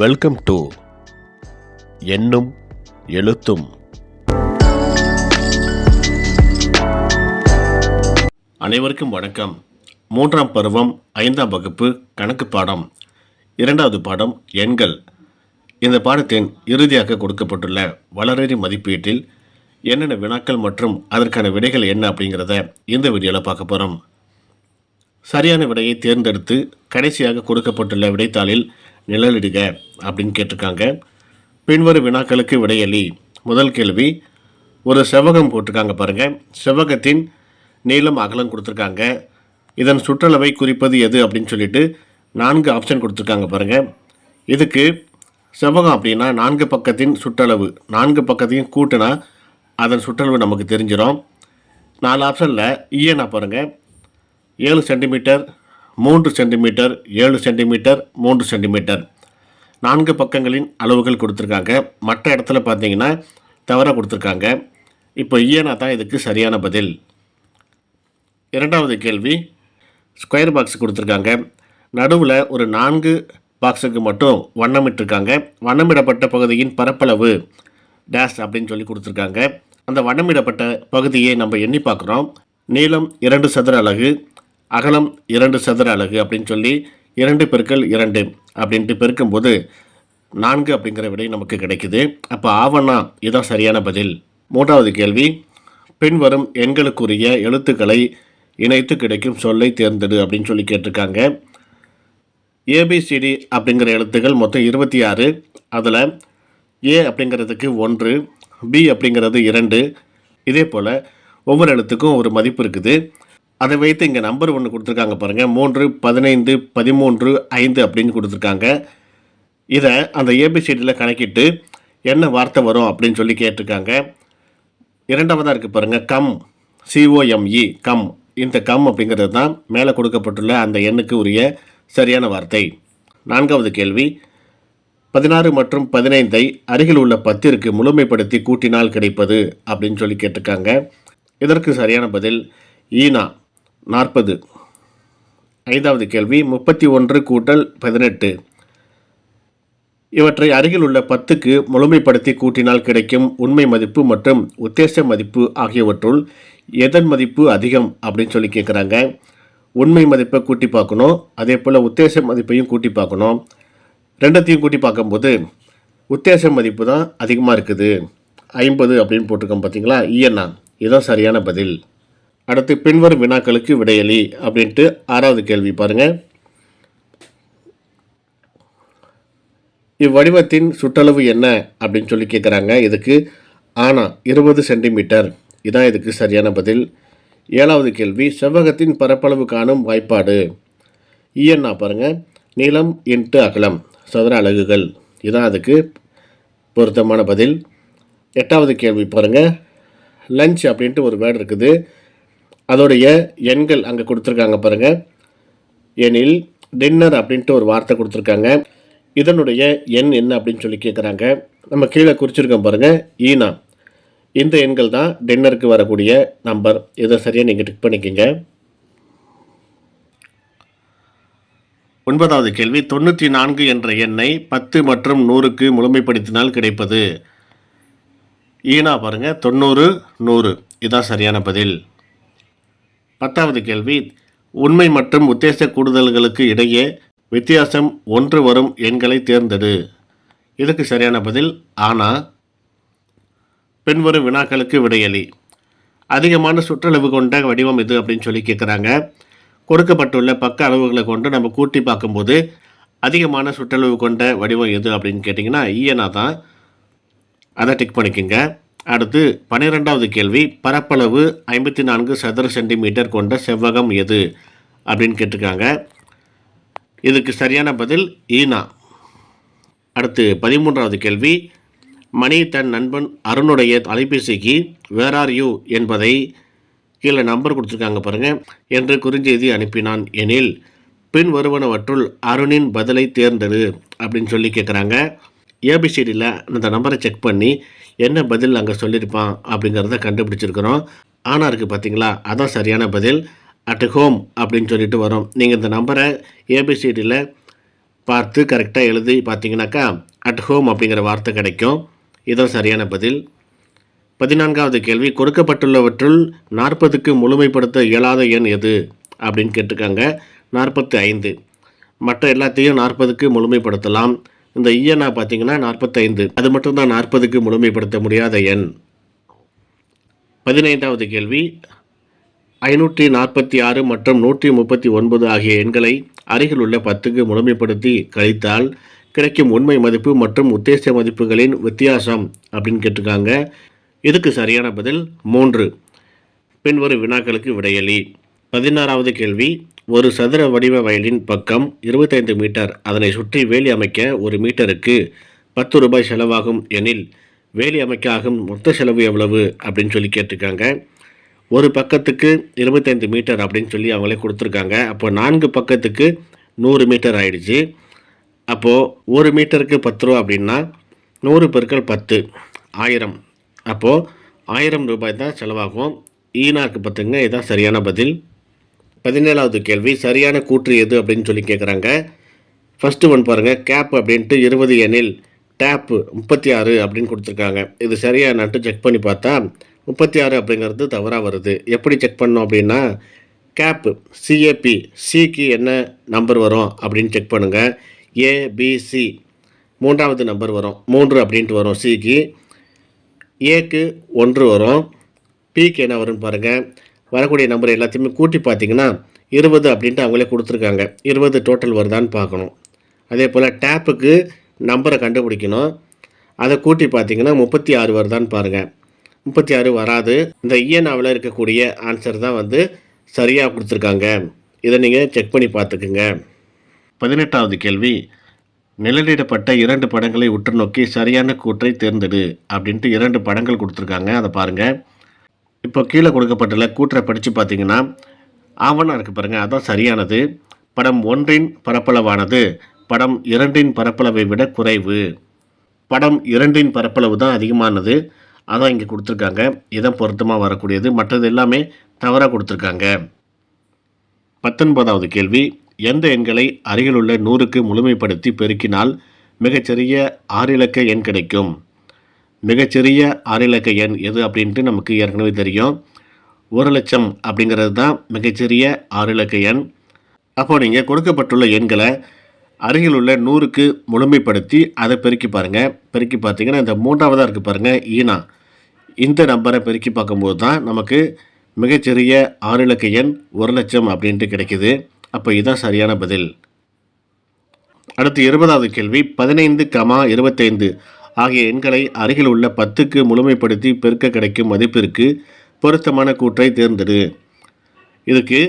Welcome to எண்ணும் எழுத்தும் அனைவருக்கும் வணக்கம். மூன்றாம் பருவம் ஐந்தாம் வகுப்பு கணக்கு பாடம். இரண்டாவது பாடம் எண்கள். இந்த பாடத்தின் இறுதியாக கொடுக்கப்பட்டுள்ள வளரறி மதிப்பீட்டில் என்னென்ன வினாக்கள் மற்றும் அதற்கான விடைகள் என்ன அப்படிங்கிறத இந்த வீடியோவில் பார்க்க போகிறோம் சரியான விடையை தேர்ந்தெடுத்து கடைசியாக கொடுக்கப்பட்டுள்ள விடைத்தாளில் நிழலிடுக அப்படின்னு கேட்டிருக்காங்க. பின்வரும் வினாக்களுக்கு விடையளி முதல் கேள்வி ஒரு செவ்வகம் போட்டிருக்காங்க பாருங்கள் செவ்வகத்தின் நீளம் அகலம் கொடுத்துருக்காங்க. இதன் சுற்றளவை குறிப்பது எது அப்படின்னு சொல்லிட்டு நான்கு ஆப்ஷன் கொடுத்துருக்காங்க பாருங்கள் இதுக்கு செவ்வகம் அப்படின்னா நான்கு பக்கத்தின் சுற்றளவு நான்கு பக்கத்தையும் கூட்டினா அதன் சுற்றளவு நமக்கு தெரிஞ்சிடும் நாலு ஆப்ஷனில் ஈயனா e பாருங்கள் ஏழு சென்டிமீட்டர் மூன்று சென்டிமீட்டர் ஏழு சென்டிமீட்டர் மூன்று சென்டிமீட்டர். நான்கு பக்கங்களின் அளவுகள் கொடுத்துருக்காங்க. மற்ற இடத்துல பார்த்தீங்கன்னா தவறாக கொடுத்துருக்காங்க. இப்போ ஈயனா தான் இதுக்கு சரியான பதில். இரண்டாவது கேள்வி ஸ்கொயர் பாக்ஸ் கொடுத்துருக்காங்க. நடுவில் ஒரு நான்கு பாக்ஸுக்கு மட்டும் வண்ணமிட்டிருக்காங்க. வண்ணமிடப்பட்ட பகுதியின் பரப்பளவு டேஷ் அப்படின்னு சொல்லி கொடுத்துருக்காங்க. அந்த வண்ணமிடப்பட்ட பகுதியை நம்ம எண்ணி பார்க்குறோம். நீளம் இரண்டு சதுர அலகு அகலம் இரண்டு சதுர அலகு அப்படின்னு சொல்லி இரண்டு பெருக்கள் இரண்டு அப்படின்ட்டு பெருக்கும்போது நான்கு அப்படிங்கிற விடை நமக்கு கிடைக்குது. அப்போ ஆவணா இதான் சரியான பதில். மூன்றாவது கேள்வி பின்வரும் எண்களுக்குரிய எழுத்துக்களை இணைத்து கிடைக்கும் சொல்லை தேர்ந்தெடு அப்படின்னு சொல்லி கேட்டிருக்காங்க. ஏபிசிடி அப்படிங்கிற எழுத்துக்கள் மொத்தம் இருபத்தி ஆறு. அதில் ஏ அப்படிங்கிறதுக்கு ஒன்று பி அப்படிங்கிறது இரண்டு. இதே போல் ஒவ்வொரு எழுத்துக்கும் ஒரு மதிப்பு இருக்குது. அதை வைத்து இங்கே நம்பர் ஒன்று கொடுத்துருக்காங்க பாருங்கள் மூன்று பதினைந்து பதிமூன்று ஐந்து அப்படின்னு கொடுத்துருக்காங்க. இதை அந்த ஏபிசிடியில் கணக்கிட்டு என்ன வார்த்தை வரும் அப்படின்னு சொல்லி கேட்டிருக்காங்க. இரண்டாவதாக இருக்குது பாருங்கள் come. C O M E come. இந்த கம் அப்படிங்கிறது தான் மேலே கொடுக்கப்பட்டுள்ள அந்த எண்ணுக்கு உரிய சரியான வார்த்தை. நான்காவது கேள்வி. பதினாறு மற்றும் பதினைந்தை அருகில் உள்ள பத்திற்கு முழுமைப்படுத்தி கூட்டினால் கிடைப்பது அப்படின்னு சொல்லி கேட்டிருக்காங்க. இதற்கு சரியான பதில் ஈனா. நாற்பது. ஐந்தாவது கேள்வி முப்பத்தி ஒன்று கூட்டல் பதினெட்டு. இவற்றை அருகில் உள்ள பத்துக்கு முழுமைப்படுத்தி கூட்டினால் கிடைக்கும் உண்மை மதிப்பு மற்றும் உத்தேச மதிப்பு ஆகியவற்றுள் எதன் மதிப்பு அதிகம் அப்படின்னு சொல்லி கேட்குறாங்க உண்மை மதிப்பை கூட்டி பார்க்கணும் அதே போல் உத்தேச மதிப்பையும் கூட்டி பார்க்கணும். ரெண்டத்தையும் கூட்டி பார்க்கும்போது உத்தேச மதிப்பு தான் அதிகமாக இருக்குது. ஐம்பது அப்படின்னு போட்டிருக்கோம் பார்த்தீங்களா இஎன்ஆ இதுதான் சரியான பதில். அடுத்து பின்வரும் வினாக்களுக்கு விடையளி அப்படின்ட்டு ஆறாவது கேள்வி பாருங்கள் இவ்வடிவத்தின் சுற்றளவு என்ன அப்படின்னு சொல்லி கேட்குறாங்க இதுக்கு ஆனா இருபது சென்டிமீட்டர். இதான் இதுக்கு சரியான பதில். ஏழாவது கேள்வி செவ்வகத்தின் பரப்பளவு காணும் வாய்ப்பாடு. இஎன்ஆ பாருங்கள் நீளம் இன்ட்டு அகலம் சதுர அலகுகள். இதான் அதுக்கு பொருத்தமான பதில். எட்டாவது கேள்வி பாருங்கள் லஞ்ச் அப்படின்ட்டு ஒரு வேர்டு இருக்குது. அதோடைய எண்கள் அங்கே கொடுத்துருக்காங்க பாருங்கள் எனில் டின்னர் அப்படின்ட்டு ஒரு வார்த்தை கொடுத்துருக்காங்க. இதனுடைய எண் என்ன அப்படின்னு சொல்லி கேட்குறாங்க நம்ம கீழே குறிச்சிருக்கோம் பாருங்கள் ஈனா. இந்த எண்கள் தான் டின்னருக்கு வரக்கூடிய நம்பர் இதை சரியாக நீங்கள் டிக் பண்ணிக்கிங்க. ஒன்பதாவது கேள்வி. தொண்ணூற்றி நான்கு என்ற எண்ணை பத்து மற்றும் நூறுக்கு முழுமைப்படுத்தினால் கிடைப்பது? ஈனா பாருங்கள் தொண்ணூறு நூறு. இதுதான் சரியான பதில். பத்தாவது கேள்வி உண்மை மற்றும் உத்தேச கூடுதல்களுக்கு இடையே வித்தியாசம் ஒன்று வரும் எண்களை தேர்ந்தெடு. இதுக்கு சரியான பதில் ஆனா. பின்வரும் வினாக்களுக்கு விடையளி அதிகமான சுற்றளவு கொண்ட வடிவம் இது அப்படின்னு சொல்லி கேட்குறாங்க கொடுக்கப்பட்டுள்ள பக்க அளவுகளை கொண்டு நம்ம கூட்டி பார்க்கும்போது அதிகமான சுற்றளவு கொண்ட வடிவம் எது அப்படின்னு கேட்டிங்கன்னா ஈயனா தான். அதை டிக் பண்ணிக்கோங்க. அடுத்து பன்னிரெண்டாவது கேள்வி பரப்பளவு ஐம்பத்தி நான்கு சதுர சென்டிமீட்டர் கொண்ட செவ்வகம் எது? அப்படின்னு கேட்டிருக்காங்க. இதுக்கு சரியான பதில் ஈனா. அடுத்து பதிமூன்றாவது கேள்வி மணி தன் நண்பன் அருணுடைய அலைபேசிக்கு வேர் ஆர் யூ என்பதை கீழே நம்பர் கொடுத்துருக்காங்க பாருங்கள் என்று குறுஞ்செய்தி அனுப்பினான். எனில் பின் வருவனவற்றுள் அருணின் பதிலை தேர்ந்தெடு அப்படின்னு சொல்லி கேட்குறாங்க ஏபிசிடியில் அந்த நம்பரை செக் பண்ணி என்ன பதில் அங்கே சொல்லியிருப்பான் அப்படிங்கிறத கண்டுபிடிச்சிருக்கிறோம். ஆனால் இருக்குது பார்த்தீங்களா அதான் சரியான பதில். அட் ஹோம் அப்படின்னு சொல்லிட்டு வரும். நீங்கள் இந்த நம்பரை ஏபிசிடியில் பார்த்து கரெக்டாக எழுதி பார்த்தீங்கன்னாக்கா அட் ஹோம் அப்படிங்கிற வார்த்தை கிடைக்கும். இதுதான் சரியான பதில். பதினான்காவது கேள்வி கொடுக்கப்பட்டுள்ளவற்றுள் நாற்பதுக்கு முழுமைப்படுத்த இயலாத எண் எது? அப்படின்னு கேட்டிருக்காங்க. நாற்பத்தி ஐந்து மற்ற எல்லாத்தையும் நாற்பதுக்கு முழுமைப்படுத்தலாம். இந்த இயனா பார்த்தீங்கன்னா நாற்பத்தைந்து. அது மட்டும்தான் நாற்பதுக்கு முழுமைப்படுத்த முடியாத எண். பதினைந்தாவது கேள்வி. ஐநூற்றி நாற்பத்தி ஆறு மற்றும் நூற்றி முப்பத்தி ஒன்பது ஆகிய எண்களை அருகில் உள்ள பத்துக்கு முழுமைப்படுத்தி கழித்தால் கிடைக்கும் உண்மை மதிப்பு மற்றும் உத்தேச மதிப்புகளின் வித்தியாசம் அப்படின்னு கேட்டிருக்காங்க. இதுக்கு சரியான பதில் மூன்று. பின்வரும் வினாக்களுக்கு விடையளி பதினாறாவது கேள்வி. ஒரு சதுர வடிவ வயலின் பக்கம் இருபத்தைந்து மீட்டர். அதனை சுற்றி வேலி அமைக்க ஒரு மீட்டருக்கு பத்து ரூபாய் செலவாகும் எனில் வேலி அமைக்க ஆகும் மொத்த செலவு எவ்வளவு அப்படின்னு சொல்லி கேட்டிருக்காங்க. ஒரு பக்கத்துக்கு இருபத்தைந்து மீட்டர் அப்படின்னு சொல்லி அவங்களே கொடுத்துருக்காங்க. அப்போ நான்கு பக்கத்துக்கு நூறு மீட்டர் ஆயிடுச்சு. அப்போது ஒரு மீட்டருக்கு பத்து ரூபா அப்படின்னா நூறு பெருக்கள் பத்து ஆயிரம். அப்போது ஆயிரம் ரூபாய் தான் செலவாகும். ஈனாக்கு பார்த்துங்க இதுதான் சரியான பதில். பதினேழாவது கேள்வி சரியான கூற்று எது அப்படின்னு சொல்லி கேட்குறாங்க ஃபஸ்ட்டு ஒன் பாருங்கள் கேப் அப்படின்ட்டு இருபது எண்ணில் டேப்பு முப்பத்தி ஆறு அப்படின்னு கொடுத்துருக்காங்க. இது சரியானான்ட்டு செக் பண்ணி பார்த்தா முப்பத்தி ஆறு அப்படிங்கிறது தவறாக வருது. எப்படி செக் பண்ணோம் அப்படின்னா கேப்பு சிஏபி சிக்கு என்ன நம்பர் வரும் அப்படின்னு செக் பண்ணுங்கள் ஏபிசி மூன்றாவது நம்பர் வரும். மூன்று அப்படின்ட்டு வரும் சிக்கு ஏக்கு ஒன்று வரும். பிக்கு என்ன வரும்னு பாருங்கள் வரக்கூடிய நம்பர் எல்லாத்தையுமே கூட்டி பார்த்தீங்கன்னா இருபது அப்படின்ட்டு அவங்களே கொடுத்துருக்காங்க. இருபது டோட்டல் வருதான்னு பார்க்கணும். அதே போல் டேப்புக்கு நம்பரை கண்டுபிடிக்கணும். அதை கூட்டி பார்த்தீங்கன்னா முப்பத்தி ஆறு வருதான்னு பாருங்கள் முப்பத்தி ஆறு வராது. இந்த இஎன்ஆவில் இருக்கக்கூடிய ஆன்சர் தான் வந்து சரியாக கொடுத்துருக்காங்க. இதை நீங்கள் செக் பண்ணி பார்த்துக்குங்க. பதினெட்டாவது கேள்வி. நிழலிடப்பட்ட இரண்டு படங்களை உற்று நோக்கி சரியான கூற்றை தேர்ந்தெடு அப்படின்ட்டு இரண்டு படங்கள் கொடுத்துருக்காங்க. அதை பாருங்கள் இப்போ கீழே கொடுக்கப்பட்டுள்ள கூற்றை படித்து பார்த்தீங்கன்னா ஆவணம் இருக்குது பாருங்கள் அதான் சரியானது. படம் ஒன்றின் பரப்பளவானது. படம் இரண்டின் பரப்பளவை விட குறைவு. படம் இரண்டின் பரப்பளவு தான் அதிகமானது. அதான் இங்கே கொடுத்துருக்காங்க. இதான் பொருத்தமாக வரக்கூடியது. மற்றது எல்லாமே தவறாக கொடுத்துருக்காங்க. பத்தொன்பதாவது கேள்வி. எந்த எண்களை அருகிலுள்ள நூறுக்கு முழுமைப்படுத்தி பெருக்கினால் மிகச்சிறிய ஆறு இலக்க எண் கிடைக்கும்? மிகச்சிறிய ஆறு இலக்க எண் எது அப்படின்ட்டு நமக்கு ஏற்கனவே தெரியும். ஒரு லட்சம் அப்படிங்கிறது தான் மிகச்சிறிய ஆறு இலக்க எண். அப்போ நீங்கள் கொடுக்கப்பட்டுள்ள எண்களை அருகில் உள்ள நூறுக்கு முழுமைப்படுத்தி அதை பெருக்கி பாருங்கள் பெருக்கி பார்த்தீங்கன்னா இந்த மூன்றாவதாக இருக்குது பாருங்கள் ஈனா. இந்த நம்பரை பெருக்கி பார்க்கும்போது தான் நமக்கு மிகச்சிறிய ஆறு இலக்க எண் ஒரு லட்சம் அப்படின்ட்டு கிடைக்கிது. அப்போ இதுதான் சரியான பதில். அடுத்து இருபதாவது கேள்வி பதினைந்து கமா இருபத்தைந்து. ஆகிய எண்களை அருகில் உள்ள பத்துக்கு முழுமைப்படுத்தி பெருக்க கிடைக்கும் மதிப்பிற்கு பொருத்தமான கூற்றை தேர்ந்தெடு. இதுக்கு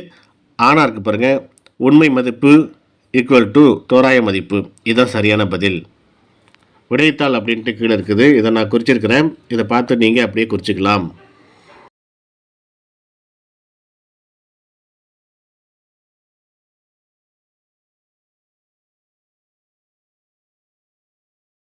ஆனாருக்கு இருக்கு உண்மை மதிப்பு ஈக்குவல் டு தோராய மதிப்பு. இதுதான் சரியான பதில். விடைத்தாள் அப்படின்ட்டு கீழே இருக்குது. இதை நான் குறிச்சிருக்கிறேன். இதை பார்த்து நீங்கள் அப்படியே குறிச்சிக்கலாம்.